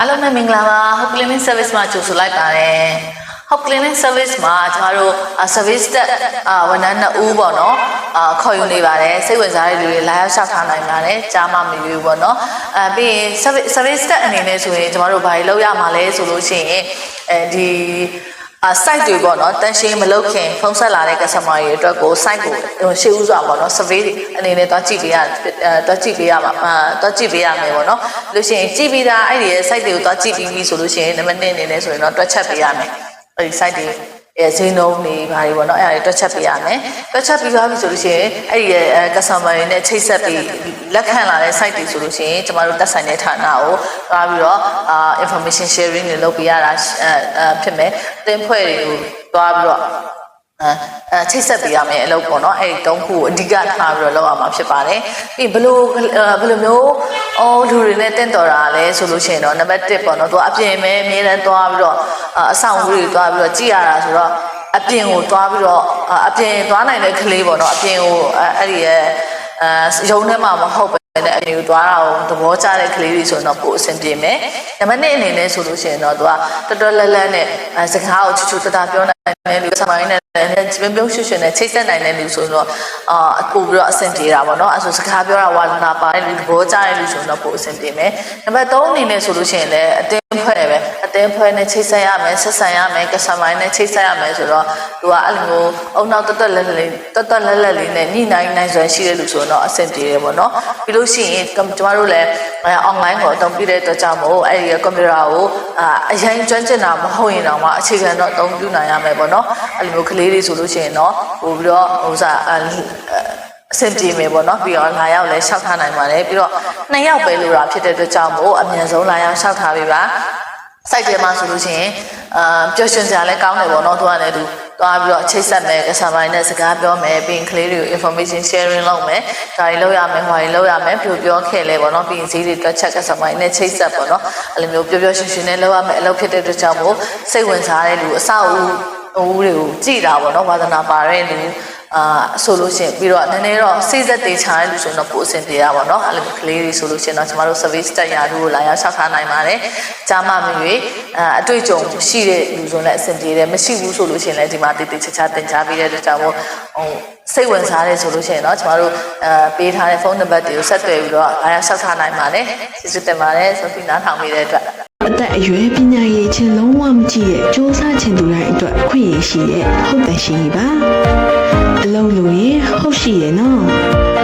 အားလုံးပဲမင်္ဂလာပါ Hope Cleaning Service မှာကြိုဆိုလိုက်ပါတယ် Hope Cleaning Service မှာကျမတို့အာ service တက်အာဝန်ထမ်းနှစ်ဦးပေါ့နော်အာခေါ်ယူနေပါတယ်စိတ်ဝင်စားတဲ့လူတွေလာရောက်ရှောက်ထားနိုင်ပါတယ်ကြားမှမယူဘူးပေါ့နော်အဲပြီးရင် service service တက်အနေနဲ့ဆိုရင်ကျမတို့ဘာတွေလုပ်ရမှာလဲဆိုလို့ရှိရင်အဲဒီ အာ site တွေပေါ့နော်တန်ရှင်းမလုပ်ခင်ဖုန်းဆက်လာတဲ့ customer တွေအတွက်ကို site ကိုဟိုရှေ့ဦးစွာပေါ့နော် survey အနေနဲ့တွားကြည့်ပေးရအဲတွားကြည့်ပေးရပါအာတွားကြည့်ပေးရမယ်ပေါ့နော်လို့ရှိရင်ကြည့်ပြီးသားအဲ့ဒီရဲ့ site တွေကိုတွားကြည့်ပြီးပြီဆိုလို့ရှိရင်နံပါတ်1အနေနဲ့ဆိုရင်တော့တွက်ချက်ပေးရမယ်အဲ့ဒီ site တွေ အဲဈေးနှုန်းတွေဘာတွေပေါ့နော်အဲ့ဒါတွေတွက်ချက်ပေးရမယ်တွက်ချက်ပြီးသွားပြီဆိုလို့ရှိရင်အဲ့ဒီရဲ့အဲ customer တွေနဲ့ချိတ်ဆက်ပြီးလက်ခံလာတဲ့ site တွေဆိုလို့ရှိရင်ကျမတို့တက်ဆိုင်တဲ့ဌာနကိုသွားပြီးတော့အာ information sharing တွေလုပ်ပေးရတာအဲအဲဖြစ်မယ်တင်ဖွဲ့တွေကိုသွားပြီးတော့အဲအဲချိတ်ဆက်ပေးရမယ်အလုပ်ပေါ့နော်အဲ့ဒီတုံးခုကိုအဓိကထားပြီးတော့လုပ်ရမှာဖြစ်ပါတယ်ပြီးဘယ်လိုဘယ်လိုမျိုး အော်လူတွေနဲ့တင့်တော်တာလဲဆိုလို့ရှိရင်တော့နံပါတ်1ပေါ့နော်သူအပြင်မဲအမြဲတမ်းသွားပြီးတော့အဆောင်အဦးတွေသွားပြီးတော့ကြည့်ရတာဆိုတော့အပြင်ကိုသွားပြီးတော့အပြင်သွားနိုင်တဲ့ကလေးပေါ့နော်အပြင်ကိုအဲ့ဒီရဲ့အဲရုံထဲမှာမဟုတ်ပဲနဲ့အပြင်ကိုသွားတာကိုသဘောကျတဲ့ကလေးတွေဆိုရင်တော့ပိုအဆင်ပြေမယ်နံပါတ်2အနေနဲ့ဆိုလို့ရှိရင်တော့သူကတော်တော်လတ်လတ်နဲ့စကားကိုချူချူတတာပြောနို င်တဲ့လူဆမိုင်းနဲ့လည်းပြုံးပြုံးရွှွှွှွနဲ့ချိတ်ဆက်နိုင်တဲ့လူဆိုရင်တော့အာပို့ပြီးတော့အဆင်ပြေတာပေါ့နော်အဲဆိုစကားပြောတာဝါသနာပါတဲ့လူသဘောကျတဲ့လူဆိုရင်တော့ပိုအဆင်ပြေမယ်နံပါတ်3အနေနဲ့ဆိုလို့ရှိရင်လည်းအတင်းဖွဲ့ပဲအတင်းဖွဲ့နဲ့ချိတ်ဆက်ရမယ်ဆက်ဆံရမယ်ကဆမိုင်းနဲ့ချိတ်ဆက်ရမယ်ဆိုတော့သူကအဲ့လိုမျိုးအုံနောက်တက်တက်လက်လက်လေးတက်တက်လက်လက်လေးနဲ့ညှိနှိုင်းနိုင်စွမ်းရှိတဲ့လူဆိုရင်တော့အဆင်ပြေတယ်ပေါ့နော်ပြီးလို့ရှိရင်ကျမတို့လည်း online ကိုအသုံးပြုတဲ့အတွက်ကြောင့်မို့အဲ့ဒီကွန်ပျူတာကိုအရင်ကျွမ်းကျင်တာမဟုတ်ရင်တော့မှအခြေခံတော့အသုံးပြုနိုင်ရမယ်ပေါ့နော်အဲ့လိုမျိုးကလေးတွေဆိုလို့ရှိရင်တော့ပို့ပြီးတော့ဟိုစားအဆင်ပြေမယ်ပေါ့နော်ပြီးတော့လာရောက်လဲရှောက်ထားနိုင်ပါတယ်ပြီးတော့နှစ်ယောက်ပဲလိုတာဖြစ်တဲ့အတွက်ကြောင့်မို့အမြန်ဆုံးလာရောက်ရှောက်ထားပေးပါ စိုက်တယ်မှာဆိုလို့ရှိရင်အာပျော်ရွှင်စရာလည်းကောင်းတယ်ပေါ့နော်သူကလည်းသူသွားပြီးတော့ချိတ်ဆက်မယ်ကစားပိုင်းနဲ့စကားပြောမယ်ပြီးရင်ကလေးတွေကို information sharing လုပ်မယ်ဒါတွေလုပ်ရမယ်ဟိုတွေလုပ်ရမယ်ပြပြောခဲ့လဲပေါ့နော်ပြီးရင်ဈေးတွေတွက်ချက်ကစားပိုင်းနဲ့ချိတ်ဆက်ပေါ့နော်အဲ့လိုမျိုးပျော်ပျော်ရွှင်ရွှင်နဲ့လုပ်ရမယ်အလုပ်ဖြစ်တဲ့အတွက်ကြောင့်မို့စိတ်ဝင်စားတဲ့လူအဆောက်အဦဟိုတွေကိုကြည်တာပေါ့နော်ဝါသနာပါတဲ့လူ အာဆိုလို့ရှိရင်ပြီးတော့နည်းနည်းတော့စိစက်တေချာတဲ့လူဆိုတော့ပိုအဆင်ပြေရပါတော့အဲ့လိုကလေးတွေဆိုလို့ရှိရင်တော့ကျမတို့ service တက်ရာတို့ကိုလာရောက်ဆောက်ထားနိုင်ပါတယ်ကြားမမရွေအအတွေ့အကြုံရှိတဲ့လူဆိုလည်းအဆင်ပြေတယ်မရှိဘူးဆိုလို့ရှိရင်လည်းဒီမှာတည်တည်ချာချာတင် जा ပေးတဲ့အတွက်ကြောင့်မို့ဟိုစိတ်ဝင်စားတယ်ဆိုလို့ရှိရင်တော့ကျမတို့အဲပေးထားတဲ့ဖုန်းနံပါတ်တွေကိုဆက်သွယ်ပြီးတော့လာရောက်ဆောက်ထားနိုင်ပါတယ်ကျေးဇူးတင်ပါတယ်ဆိုပြီးနားထောင်ပေးတဲ့အတွက် အသက်အရွယ်ပညာရေးချင်းလုံးဝမကြည့်ရဲ့စ조사ချင်သူတိုင်းအတွက်အခွင့်အရေးရှိရဲ့ဟုတ်တယ်ရှိပါ အလုံးလို့ရင်ဟုတ်ရှိရဲ့နော်